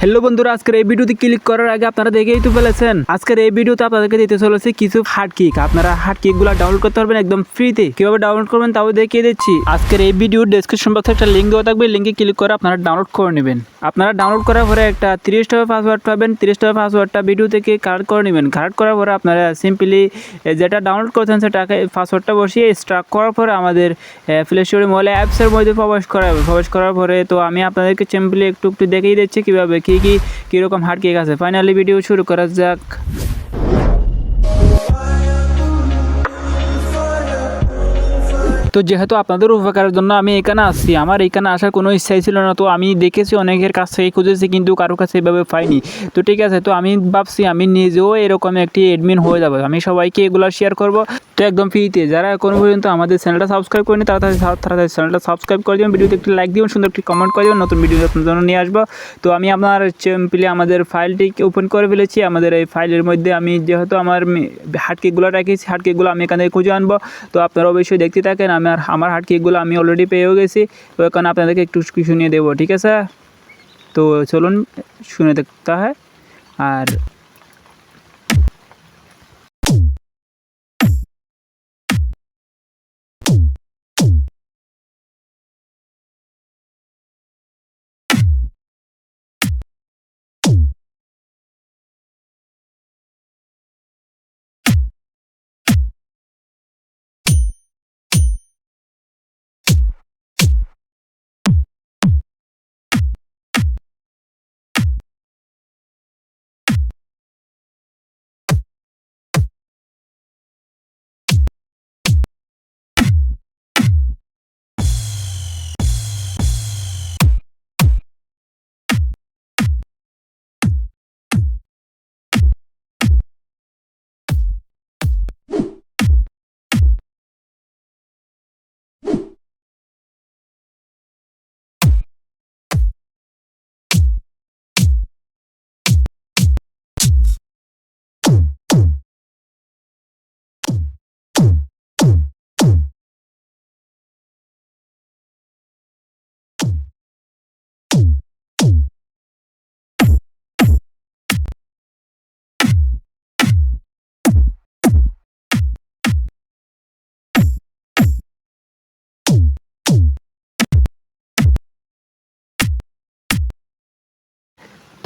Hello বন্ধুরা, আজকের এই ভিডিওতে ক্লিক করার আগে আপনারা দেখেই তো ফেলেছেন। আজকের এই ভিডিওতে আপনাদেরকে দিতে চলেছে কিছু হার্ড কিক আপনারা হার্ড কিকগুলো ডাউনলোড করতে পারবেন একদম ফ্রিতে কীভাবে ডাউনলোড করবেন তাও দেখিয়ে দিচ্ছি। আজকের এই ভিডিওর ডেসক্রিপশন বক্সে একটা লিঙ্ক দেওয়া থাকবে। লিঙ্কে ক্লিক করে আপনারা ডাউনলোড করে নেবেন। আপনারা ডাউনলোড করার পরে একটা তিরিশ টাকা পাসওয়ার্ড পাবেন। তিরিশ টাকা পাসওয়ার্ডটা ভিডিও থেকে কালেক্ট করে নেবেন। কালেক্ট করার পরে আপনারা সিম্পলি যেটা ডাউনলোড করছেন সেটাকে পাসওয়ার্ডটা বসিয়ে স্ট্রাক করার পরে আমাদের প্লে স্টোরে মোবাইল অ্যাপসের মধ্যে প্রবেশ করা প্রবেশ করার পরে তো আমি আপনাদেরকে সিম্পলি একটু একটু দেখিয়ে দিচ্ছি কীভাবে কী কী কীরকম হার্ড কেক আছে ফাইনালি ভিডিও শুরু করা যাক তো যেহেতু আপনাদের উপকারের জন্য আমি এখানে আসছি, আমার এখানে আসার কোনো ইচ্ছাই ছিল না। তো আমি দেখেছি অনেকের কাছ থেকে খুঁজেছি, কিন্তু কারও কাছে এভাবে পাইনি। তো ঠিক আছে, তো আমি ভাবছি আমি নিজেও এরকম একটি এডমিন হয়ে যাব। আমি সবাইকে এগুলো শেয়ার করব। তো একদম ফ্রিতে যারা এখনও পর্যন্ত আমাদের চ্যানেলটা সাবস্ক্রাইব করেনি তাড়াতাড়ি তাড়াতাড়ি চ্যানেলটা সাবস্ক্রাইব করে দেবেন। ভিডিওতে একটি লাইক দিবেন, সুন্দর একটি কমেন্ট করে দেবেন। নতুন ভিডিও আপনার জন্য নিয়ে আসব। তো আমি আপনার সিম্পলি আমাদের ফাইলটি ওপেন করে ফেলেছি। আমাদের এই ফাইলের মধ্যে আমি যেহেতু আমার হার্ড কেকগুলো রাখেছি, হার্ড কেকগুলো আমি এখান থেকে খুঁজে আনব। তো আপনারা অবশ্যই দেখতে থাকেন। আমার আমার হার্ড কেকগুলো আমি অলরেডি পেয়েও গেছি। তো এখানে আপনাদেরকে একটু শুনিয়ে দেবো, ঠিক আছে? তো চলুন, শুনে দেখতে হয়। আর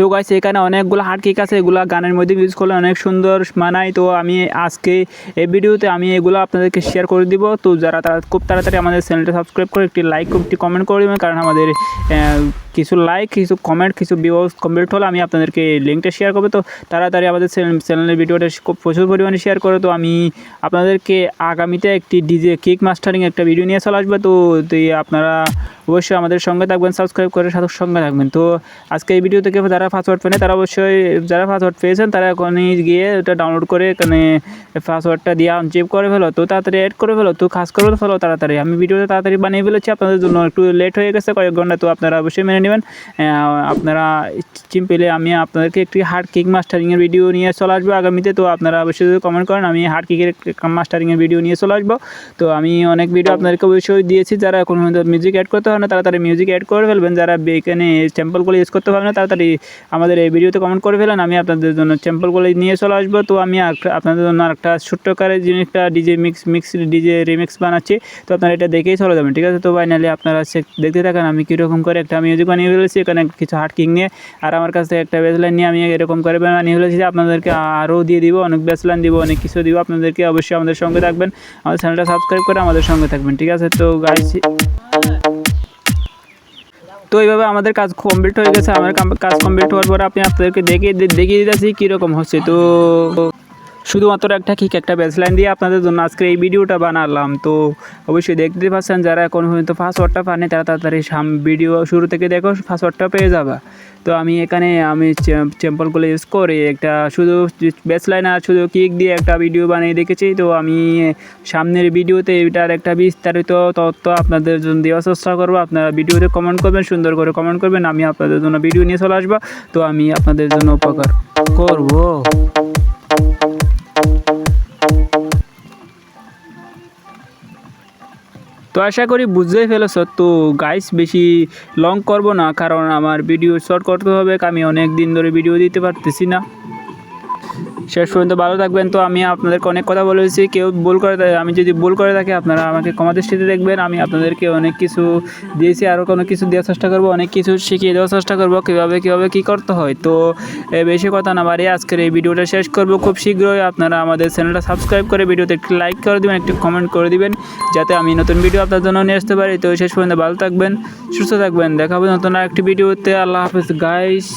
তো গাইস এখানে অনেকগুলো হার্ড কেক আছে, এগুলো গানের মধ্যে ইউজ করলে অনেক সুন্দর মানায়। তো আমি আজকে এই ভিডিওতে আমি এগুলো আপনাদেরকে শেয়ার করে দিব। তো যারা তারা খুব তাড়াতাড়ি আমাদের চ্যানেলটা সাবস্ক্রাইব করে একটি লাইক একটি কমেন্ট করে দেবেন। কারণ আমাদের কিছু লাইক কিছু কমেন্ট কিছু ভিউজ কমপ্লিট হলে আমি আপনাদেরকে লিঙ্কটা শেয়ার করব। তো তাড়াতাড়ি আমাদের চ্যানেলের ভিডিওটা খুব প্রচুর পরিমাণে শেয়ার করে। তো আমি আপনাদেরকে আগামীতে একটি ডিজে কেক মাস্টারিং একটা ভিডিও নিয়ে চলে আসবে। তো আপনারা অবশ্যই আমাদের সঙ্গে থাকবেন সাবস্ক্রাইব করে সাথে সঙ্গে থাকবেন। তো আজকে এই ভিডিও থেকে যারা পাসওয়ার্ড পেনে তারা অবশ্যই যারা পাসওয়ার্ড পেয়েছেন, তারা এখনই গিয়ে ওটা ডাউনলোড করে এখানে পাসওয়ার্ডটা দিয়ে আনচেপ করে ফেলো। তো তাড়াতাড়ি অ্যাড করে ফেলো, তো কাজ করে ফেলো তাড়াতাড়ি। আমি ভিডিওটা তাড়াতাড়ি বানিয়ে ফেলেছি, আপনাদের জন্য একটু লেট হয়ে গেছে, কয়েক ঘণ্টা, তো আপনারা অবশ্যই মেনে নেবেন। আপনারা সিম্পলি আমি আপনাদেরকে একটি হার্ড কিক মাস্টারিংয়ের ভিডিও নিয়ে চলে আসব আগামীতে, তো আপনারা অবশ্যই যদি কমেন্ট করেন, আমি হার্ড কিকের মাস্টারিংয়ের ভিডিও নিয়ে চলে আসব। তো আমি অনেক ভিডিও আপনাদেরকে অবশ্যই দিয়েছি, যারা এখন মিউজিক অ্যাড করতে হয় না, তাড়াতাড়ি মিউজিক অ্যাড করে ফেলবেন। যারা এখানে স্যাম্পলগুলো ইউজ করতে পারবেন না, তাড়াতাড়ি আমাদের এই ভিডিওতে কমেন্ট করে ফেলেন, আমি আপনাদের জন্য স্যাম্পলগুলো নিয়ে চলে আসব। তো আমি আপনাদের জন্য একটা ছোট্ট কারে জিনিসটা DJ mix mix DJ remix বানাচ্ছি। তো আপনারা এটা দেখেই চলে যাবেন, ঠিক আছে? তো ফাইনালি আপনারা দেখতে থাকেন, আমি কীরকম করে একটা মিউজিক বানিয়ে ফেলেছি, এখানে কিছু হার্ড কিং নিয়ে। আর আমার কাছ থেকে একটা বেসলাইন নিয়ে আমি এরকম করে বানিয়ে ফেলেছি, আপনাদেরকে আরও দিয়ে দিব, অনেক বেসলাইন দিব, অনেক কিছু দিব, আপনাদেরকে অবশ্যই আমাদের সঙ্গে থাকবেন। আমাদের চ্যানেলটা সাবস্ক্রাইব করে আমাদের সঙ্গে থাকবেন, ঠিক আছে? তো গাইস তো এইভাবে আমাদের কাজ কমপ্লিট হয়ে গেছে। আমার কাজ কমপ্লিট হওয়ার পর আপনি আপনাদেরকে দেখিয়ে দেখিয়ে দিতেছি কীরকম হচ্ছে। তো শুধুমাত্র একটা ঠিক একটা বেসলাইন দিয়ে আপনাদের জন্য আজকে এই ভিডিওটা বানালাম। তো অবশ্যই দেখতে পাচ্ছেন, যারা এখন পর্যন্ত পাসওয়ার্ডটা পাননি, তারা তাড়াতাড়ি সাম ভিডিও শুরু থেকে দেখো পাসওয়ার্ডটা পেয়ে যাবে। তো আমি এখানে, আমি চ্যাম্পলগুলো ইউজ করে একটা শুধু বেসলাইন আর শুধু কিক দিয়ে একটা ভিডিও বানিয়ে দেখেছি। তো আমি সামনের ভিডিওতে এটার একটা বিস্তারিত তথ্য আপনাদের জন্য দেওয়ার চেষ্টা করব। আপনারা ভিডিওতে কমেন্ট করবেন, সুন্দর করে কমেন্ট করবেন। আমি আপনাদের জন্য ভিডিও নিয়ে চলে আসব। তো আমি আপনাদের জন্য উপকার করব। তো আশা করি বুঝতেই ফেলেছ। তো গাইস বেশি লং করব না, কারণ আমার ভিডিও শর্ট করতে হবে। আমি অনেক দিন ধরে ভিডিও দিতে পারতেছি না। শেষ পর্যন্ত ভালো থাকবেন। তো আমি আপনাদেরকে অনেক কথা বলেছি। কেউ ভুল করে আমি যদি ভুল করে থাকি, আপনারা আমাকে ক্ষমা দৃষ্টিতে দেখবেন। আমি আপনাদেরকে অনেক কিছু দিয়েছি আরও কোনো কিছু দেওয়ার চেষ্টা করব, অনেক কিছু শিখিয়ে দেওয়ার চেষ্টা করব, কীভাবে কীভাবে, কী করতে হয়। তো বেশি কথা না বাড়িয়ে আজকের এই ভিডিওটা শেষ করব। খুব শীঘ্রই আপনারা আমাদের চ্যানেলটা সাবস্ক্রাইব করে ভিডিওতে একটি লাইক করে দেবেন, একটি কমেন্ট করে দিবেন, যাতে আমি নতুন ভিডিও আপনার জন্য নিয়ে আসতে পারি। তো শেষ পর্যন্ত ভালো থাকবেন, সুস্থ থাকবেন। দেখা হবে নতুন একটি ভিডিওতে। আল্লাহ হাফেজ গাইস